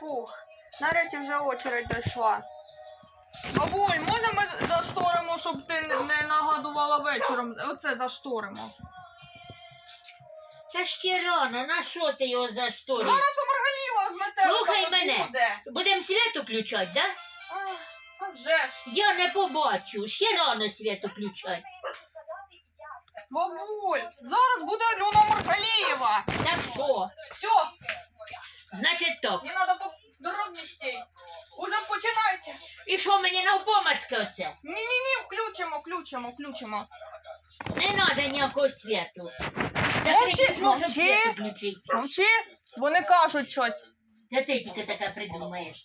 Фух, нарешті вже очередь дійшла. Бабуль, можна ми зашторимо, щоб ти не нагадувала вечором? Оце зашторимо. Та ще рано, на що ти його зашторюєш? Зараз у Маргаліва з метеликом Слухай мене. буде. Будем свято включати, да? А вже ж. Я не побачу, ще рано свято включати. Бабуль, зараз буде Альона Маргалієва. Так що? Все, Значить так. не треба подробностей. Уже починається. І що мені навпомацьки оце? Ні-ні-ні, включимо, включимо, включимо. Не треба ніякого святу. Мовчи, мовчи. Мовчи, вони кажуть щось. Це ти тільки таке придумаєш.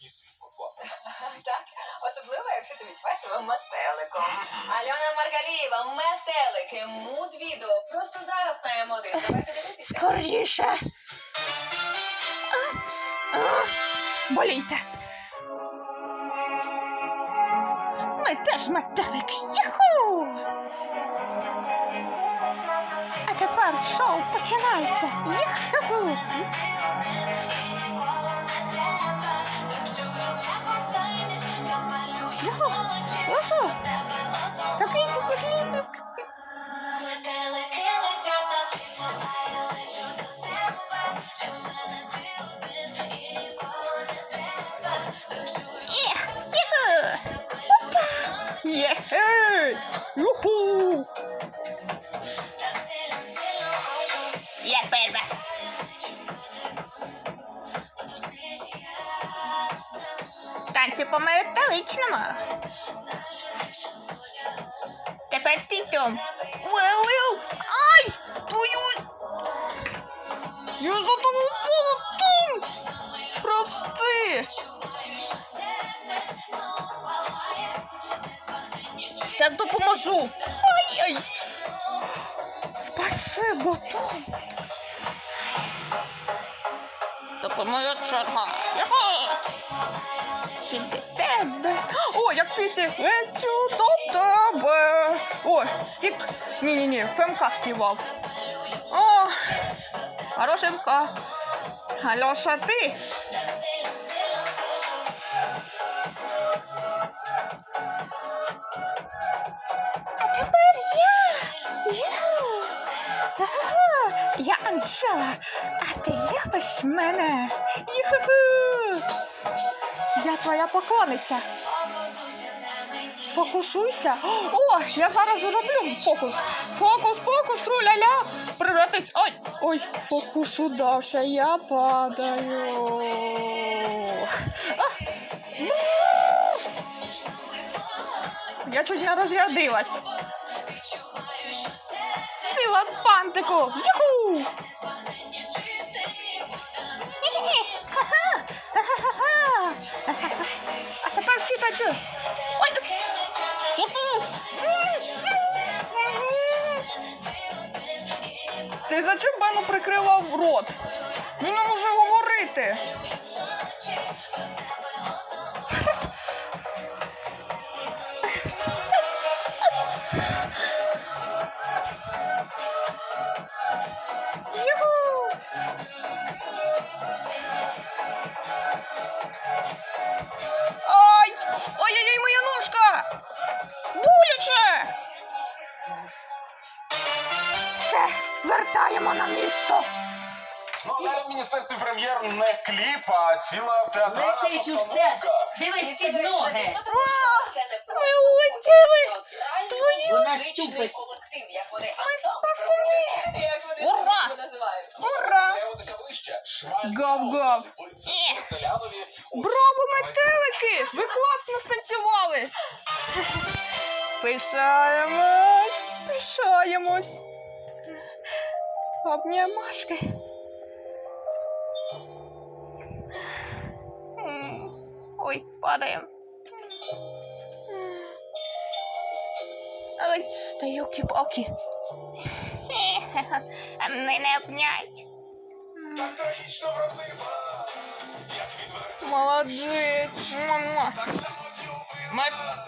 Так, особливо, якщо ти відчуваєш себе метеликом. Альона Маргалієва, метелики, муд відео. Просто зараз на М1. Давайте дивитися. Скоріше. Болійте. Ми теж метелики. Яху! А тепер шоу починається. Юху! Хочу. Я перша. Буду ближче, я розтану. Танці по металичному. Навіть якщо потягну Тепер ти там. Уау, Ай! Твою! Я за тобою потом! Прости! Зараз допоможу. Ай-ай! Спасибо, Том. Допоможе черга. Тільки тебе. О, як пісня Хочу до тебе. О, тік. Ні-ні-ні, Фемка співав. О, хорошенька. Альоша, ти? Анжела, а ти любиш мене. Юху. Я твоя мені. Сфокусуйся. О, я зараз зроблю фокус. Фокус, фокус, руля-ля. Превратись. Ой, ой, фокус удався, я падаю. А. Я чуть не розрядилась. Сила пантику! Юху! А тепер всі танцюють. Ой, так-! Ти зачем Бену прикрила рот? Він не може говорити. Ай! Ой-ой-ой, моя ножка! Боляче! Все, вертаємо на місто. Ну, а в міністерстві прем'єр не кліп, а ціла театральна Летить усе. постановка. Дивись під ноги. Це Ми улетіли! Твою Вона ступить. Гав-гав. Браво, метелики! Ви класно станцювали! Пишаємось! Пишаємось! Обнімашки. Ой, падаємо. Ой, та юки-поки. А мене не обнять. Так трагічно вродлива, як відверто Молодець. Муа-муа. так само любив. Ми, ми